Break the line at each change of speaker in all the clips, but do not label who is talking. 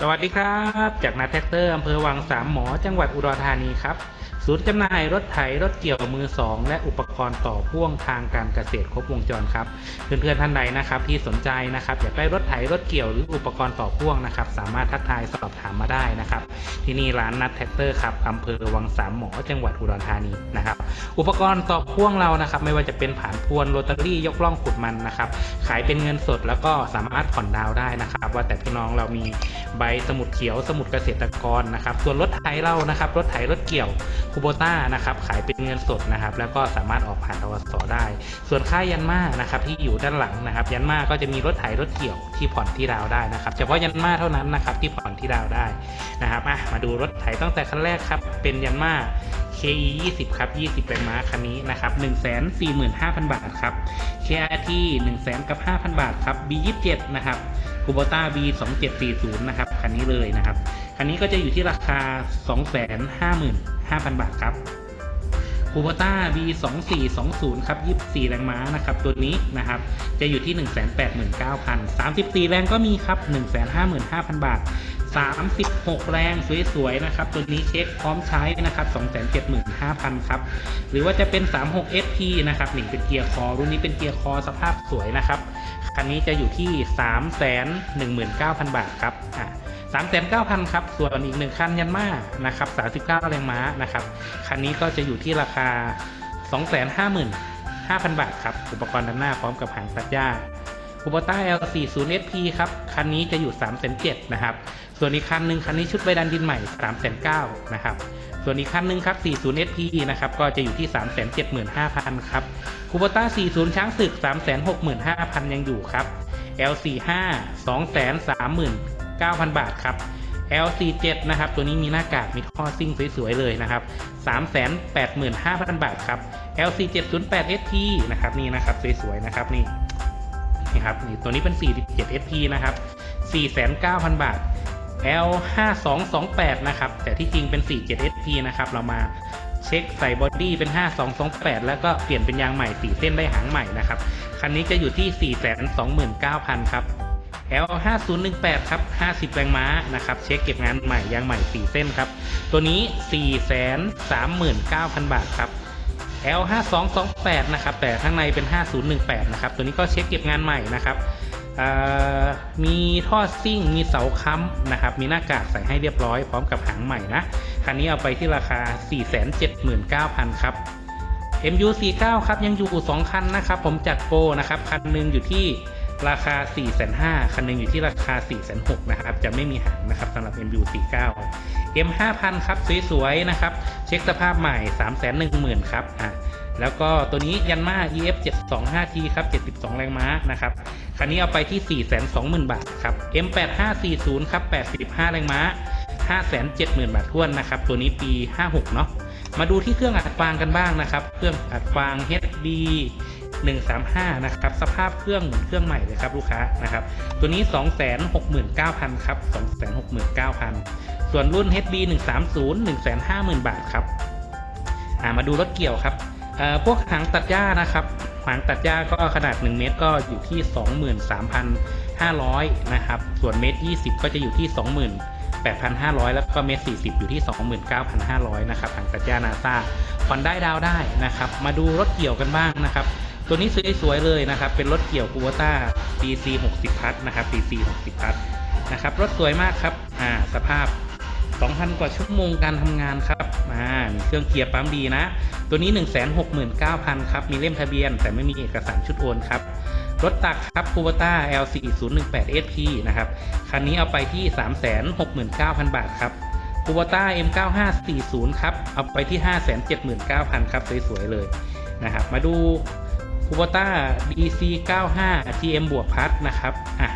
สวัสดีครับ จากนาแท็กเตอร์อำเภอวังสามหมอจังหวัดอุดรธานีครับ ศูนย์จำหน่ายรถไถรถเกี่ยวมือสองและอุปกรณ์ต่อพ่วงทางการเกษตรครบวงจรครับเพื่อนๆท่านใดนะครับที่สนใจนะครับอยากได้รถไถรถเกี่ยวหรืออุปกรณ์ต่อพ่วงนะครับสามารถทักทายสอบถามมาได้นะครับที่นี่ร้านนัดแท็กเตอร์ครับอำเภอวังสามหมอจังหวัดอุดรธานีนะครับอุปกรณ์ต่อพ่วงเรานะครับไม่ว่าจะเป็นผานพวนโรตารี่ยกล่องขุดมันนะครับขายเป็นเงินสดแล้วก็สามารถผ่อนดาวได้นะครับ ว่าแต่พี่น้องเรามีใบสมุดเขียวสมุดเกษตรกรนะครับส่วนรถไถเรานะครับรถไถรถเกี่ยวคูโบต้านะครับขายเป็นเงินสดนะครับแล้วก็สามารถออกผ่านทวสได้ ส่วนค่ายยันมานะครับที่อยู่ด้านหลังนะครับ ยันมาก็จะมีรถไถรถเกี่ยวที่ผ่อนที่ดาวได้นะครับเฉพาะยันมาเท่านั้นนะครับที่ผ่อนที่ดาวได้นะครับอะมาดูรถไถตั้งแต่คันแรกครับเป็นยันมา KE 20 ครับ 20แรงม้าคันนี้นะครับ 145,000 บาทครับ KRT 100,000กับ 5,000 บาทครับ B 27 นะครับ คูโบต้า B 2740นะครับคันนี้เลยนะครับ คันนี้ก็จะอยู่ที่ราคา 255,000 บาทครับคูโบต้า B 2420ครับ24 แรงม้านะครับ ตัวนี้นะครับ จะอยู่ที่ 189,000 34 แรงก็มีครับ 155,000 บาท 36 แรงสวยๆนะครับ ตัวนี้เช็คพร้อมใช้นะครับ 275,000 ครับ หรือว่าจะเป็น 36 SP นะครับนี่เป็นเกียร์คอ รุ่นนี้เป็นเกียร์คอสภาพสวยนะครับ คันนี้จะอยู่ที่ 319,000 บาทครับอะ39,000 ครับ ส่วนอีกหนึ่งคันยันมานะครับ39 แรงม้านะครับ คันนี้ก็จะอยู่ที่ราคา 255,000 บาทครับ อุปกรณ์ด้านหน้าพร้อมกับหางตัดหญ้า คูโบต้า L40 SP ครับ คันนี้จะอยู่ 3 7 0 0นะครับ ส่วนอีกคันหนึ่งคันนี้ชุดใบดันดินใหม่ 3 9 0 0นะครับ ส่วนอีกคันหนึ่งครับ 40 SP นะครับ ก็จะอยู่ที่ 375,000 ครับคูโบต้า 40 ช้างศึก 365,000 ยังอยู่ครับ L45 239,000 บาทครับ L47 นะครับ ตัวนี้มีหน้ากากมีท่อซิ่งสวยๆเลยนะครับ 385,000 บาทครับ L4708 SP นะครับนี่นะครับสวยๆนะครับนี่ นี่ครับตัวนี้เป็น 47 SP นะครับ 4,900 บาท L5228 นะครับ แต่ที่จริงเป็น 47 SP นะครับ เรามาเช็คใส่บอดี้เป็น 5228 แล้วก็เปลี่ยนเป็นยางใหม่ 4 เส้นได้หางใหม่นะครับ คันนี้จะอยู่ที่ 429,000 ครับ L5018 ครับ 50 แรงม้านะครับ เช็คเก็บงานใหม่ยางใหม่ 4 เส้นครับ ตัวนี้ 439,000 บาทครับ L5228 นะครับ แต่ข้างในเป็น 5018 นะครับ ตัวนี้ก็เช็คเก็บงานใหม่นะครับ มีท่อซิ่ง มีเสาค้ำนะครับ มีหน้ากากใส่ให้เรียบร้อยพร้อมกับหางใหม่นะ คันนี้เอาไปที่ราคา 479,000 ครับ MU49 ครับ ยังอยู่ 2 คันนะครับ ผมจัดโปรนะครับ คันหนึ่งอยู่ที่ ราคา 4,500คันหนึงอยู่ที่ราคา 4,600นะครับ จะไม่มีหางนะครับสำหรับ MU49 M5000 ครับ สวยๆ นะครับ เช็คสภาพใหม่ 310,000 ครับ อะ แล้วก็ตัวนี้ยันมา EF 725T ครับ 72 แรงม้านะครับ คันนี้เอาไปที่ 420,000 บาทครับ M8540 ครับ 85 แรงม้า 570,000 บาทท้วนนะครับ ตัวนี้ปี 56 เนาะ มาดูที่เครื่องอัดฟางกันบ้างนะครับ เครื่องอัดฟาง HB 135 นะครับ สภาพเครื่องเหมือนเครื่องใหม่เลยครับลูกค้านะครับ ตัวนี้ 269,000 ครับ 269,000 ส่วนรุ่น HB 130 150,000 บาทครับามาดูรถเกี่ยวครับ พวกหางตัดหญ้านะครับ หางตัดหญ้าก็ขนาด 1 เมตรก็อยู่ที่ 23,500 นะครับ ส่วนเมตร 20 ก็จะอยู่ที่28,500 แล้วก็เมตร40 อยู่ที่ 29,500 นะครับหางตัดหญ้านาซาผ่อนได้ดาวได้นะครับ มาดูรถเกี่ยวกันบ้างนะครับ ตัวนี้สวยๆเลยนะครับ เป็นรถเกี่ยวคูโบต้า DC 60 พัทนะครับ DC 60 พัทนะครับ รถสวยมากครับ อ่า สภาพ 2,000 กว่าชั่วโมงการทำงานครับ อ่า มีเครื่องเกียร์ปั๊มดีนะ ตัวนี้ 169,000 ครับ มีเล่มทะเบียน แต่ไม่มีเอกสารชุดโอนครับ รถตักครับ Kubota L4018 SP นะครับ คันนี้เอาไปที่ 369,000 บาทครับ Kubota M9540 ครับ เอาไปที่ 579,000 ครับ สวยๆเลยนะครับ มาดู Kubota DC95 TM บวกพัดนะครับอะ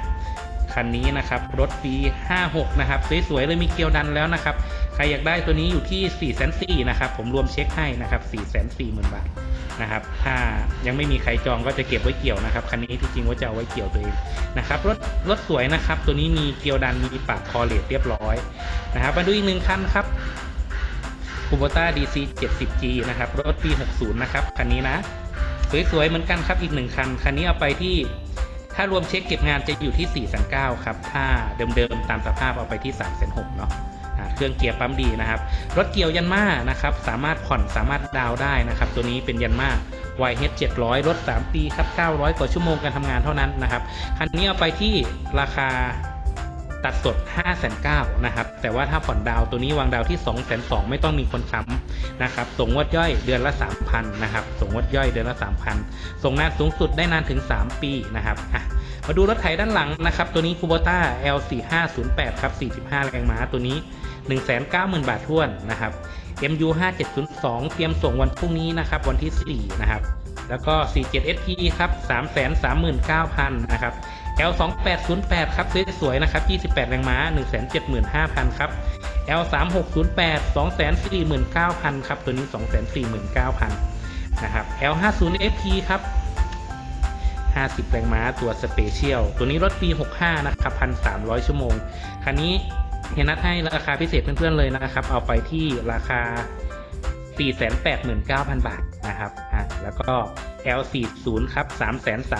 คันนี้นะครับรถปี 56 นะครับ สวยๆ เลยมีเกียวดันแล้วนะครับ ใครอยากได้ตัวนี้อยู่ที่4 4 0 0 0นะครับ ผมรวมเช็คให้นะครับ 4 4 0 0 0 0 บาทนะครับ ถ้ายังไม่มีใครจองก็จะเก็บไว้เกี่ยวนะครับ คันนี้ที่จริงว่าจะเอาไว้เกี่ยวตัวเองนะครับ รถรถสวยนะครับ ตัวนี้มีเกียวดันมีปากคอเลตเรียบร้อยนะครับ มาดูอีกหนึ่งคันครับ Kubota DC 70G นะครับ รถปี 60 นะครับ คันนี้นะ สวยๆเหมือนกันครับอีกหนึ่งคัน คันนี้เอาไปที่ถ้ารวมเช็คเก็บงานจะอยู่ที่4ี่แสนเครับ ถ้าเดิมๆตามสภาพเอาไปที่3ามแสนหเนาะเครื่องเกียร์ปั๊มดีนะครับ รถเกียวยันมานะครับ สามารถผ่อนสามารถดาวได้นะครับ ตัวนี้เป็นยันมา YH 700 รถ 3 ปีครับ 900 กว่าชั่วโมงการทำงานเท่านั้นนะครับ คันนี้เอาไปที่ราคา ตัดสด 5 9 0 0 0นะครับ แต่ว่าถ้าผ่อนดาวตัวนี้วางดาวที่ 2 2 0 0 0ไม่ต้องมีคนค้ำนะครับ ส่งงวดย่อยเดือนละ 3,000นะครับ ส่งงวดย่อยเดือนละ 3,000 ส่งนานสูงสุดได้นานถึง 3 ปีนะครับอะมาดูรถไถด้านหลังนะครับ ตัวนี้ Kubota L4508 ครับ 45 แรงม้าตัวนี้ 190,000 บาทท้วนนะครับ MU 5702เตรียมส่งวันพรุ่งนี้นะครับ วันที่ 4 นะครับ แล้วก็ 47 SP ครับ 339,000 นะครับ L 2 8 0 8 ครับสวยๆนะครับ 28 แรงม้า 175,000 ครับ L 3 6 0 8 249,000 ครับ ตัวนี้ 249,000 นะครับ L 5 0 FP ครับ 50 แรงม้าตัวสเปเชียล ตัวนี้รถปี 65 นะครับ 1,300 ชั่วโมง คันนี้เฮยนัทให้ราคาพิเศษเพื่อนๆเลยนะครับ เอาไปที่ราคา 489,000 บาท นะครับอะแล้วก็ L40 ครับ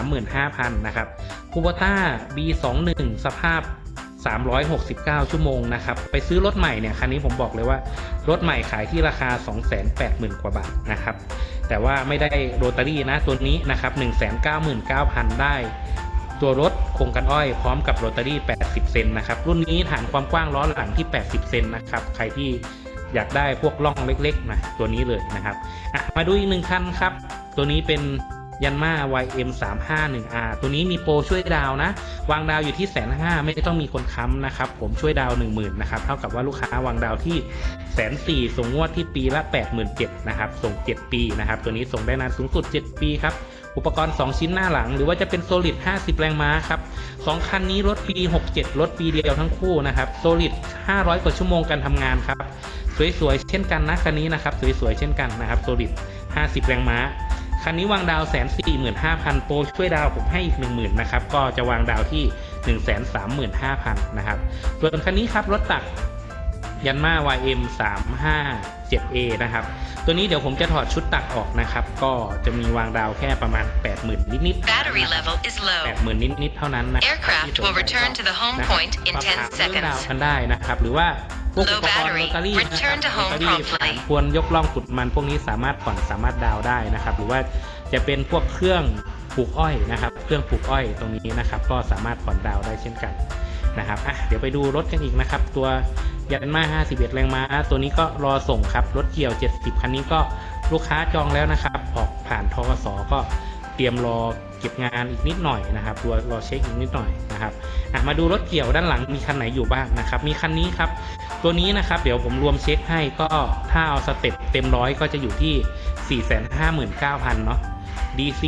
335,000 นะครับคูโบต้า B21 สภาพ 369 ชั่วโมงนะครับ ไปซื้อรถใหม่เนี่ย คันนี้ผมบอกเลยว่า รถใหม่ขายที่ราคา 280,000 กว่าบาทนะครับ แต่ว่าไม่ได้โรตารี่นะ ตัวนี้นะครับ 199,000 ได้ ตัวรถโครงกันอ้อยพร้อมกับโรตารี่ 80 เซนนะครับ รุ่นนี้ฐานความกว้างล้อหลังที่ 80 เซนนะครับ ใครที่ อยากได้พวกล่องเล็กๆนะตัวนี้เลยนะครับมาดูอีกหนึ่งคันครับ ตัวนี้เป็นยันมา YM 3 5 1 R ตัวนี้มีโปรช่วยดาวนะ วางดาวอยู่ที่แสนห้าไม่ต้องมีคนค้ำนะครับ ผมช่วยดาว 1 0,000นะครับ เท่ากับว่าลูกค้าวางดาวที่แสนสี่ส่งงวดที่ปีละ 87,000นะครับ ส่ง 7 ปีนะครับ ตัวนี้ส่งได้นานสูงสุด 7 ปีครับ อุปกรณ์ 2 ชิ้นหน้าหลัง หรือว่าจะเป็น Solid 50 แรงม้าครับสองคันนี้รถปี 67 รถปีเดียวทั้งคู่นะครับ Solid 500 กว่าชั่วโมงการทำงานครับ สวยๆ เช่นกันนะคันนี้นะครับ สวยๆ เช่นกันนะครับ Solid 50 แรงม้า คันนี้วางดาวแสนสี่หมื่นห้าพันโปรช่วยดาวผมให้อีกหนึ่งหมื่นนะครับ ก็จะวางดาวที่หนึ่งแสนสามหมื่นห้าพันนะครับ ส่วนคันนี้ครับรถตัก ยันมา YM 3 5 7 A นะครับ ตัวนี้เดี๋ยวผมจะถอดชุดตักออกนะครับ ก็จะมีวางดาวแค่ประมาณ 80,000 นิดๆ
Battery level is
แป
low.
ดหมื่นนิดๆ เท่านั้นนะ
Aircraft will return to the home
นะครับ
point in
ปรับ
10
ถามเรื่องดาว
seconds.
กันได้นะครับ หรือว่าพวกอุ
Low
ปกรณ์
battery
โรตารี่นะค
return
รั
to
บ
home
โรตารี่
promptly
ควรยกล่องขุดมันพวกนี้สามารถผ่อนสามารถดาวได้นะครับ หรือว่าจะเป็นพวกเครื่องปลูกอ้อยนะครับ เครื่องปลูกอ้อยตรงนี้นะครับ ก็สามารถผ่อนดาวได้เช่นกันนะครับอะเดี๋ยวไปดูรถกันอีกนะครับ ตัว ยันมา51 แรงม้า ตัวนี้ก็รอส่งครับ รถเกี่ยว 70 คันนี้ก็ลูกค้าจองแล้วนะครับ ออกผ่านทกสก็เตรียมรอเก็บงานอีกนิดหน่อยนะครับรอรอเช็คอีกนิดหน่อยนะครับมาดูรถเกี่ยวด้านหลังมีคันไหนอยู่บ้างนะครับ มีคันนี้ครับ ตัวนี้นะครับ เดี๋ยวผมรวมเช็คให้ก็ถ้าเอาสเต็ปเต็มร้อยก็จะอยู่ที่ 459,000 เนาะ DC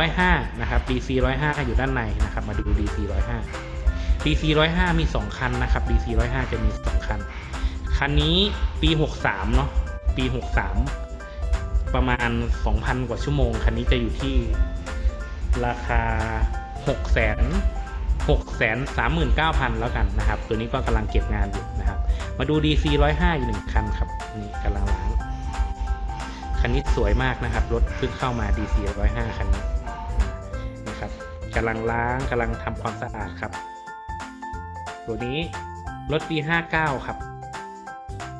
105 นะครับ DC 105 อยู่ด้านในนะครับ มาดู DC 105 DC 105 มี 2 คันนะครับ DC 105 จะมี 2 คัน คันนี้ปี 63 เนาะ ปี 63 ประมาณ 2,000 กว่าชั่วโมง คันนี้จะอยู่ที่ราคา6 0 0 0 0 6 3 9 0 0 0 แล้วกันนะครับ ตัวนี้ก็กำลังเก็บงานอยู่นะครับ มาดู DC 105 อีกหนึ่งคันครับ นี่กำลังล้าง คันนี้สวยมากนะครับ รถเพิ่งเข้ามา DC 105 คันนี้นะครับกำลังล้างกำลังทำความสะอาดครับ ตัวนี้รถปี 59 ครับ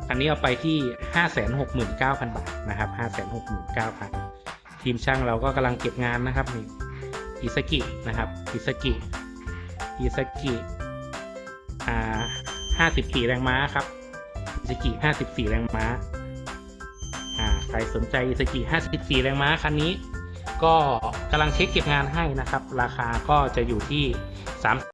อันนี้เอาไปที่ 569,000 บาทนะครับ 569,000 ทีมช่างเราก็กำลังเก็บงานนะครับนี่อิสกินะครับอิสกิอิสกิอ่า54 แรงม้าครับอิสกิ54 แรงม้าอ่าใครสนใจอิสกิ54 แรงม้าคันนี้ก็กำลังเช็คเก็บงานให้นะครับ ราคาก็จะอยู่ที่ 3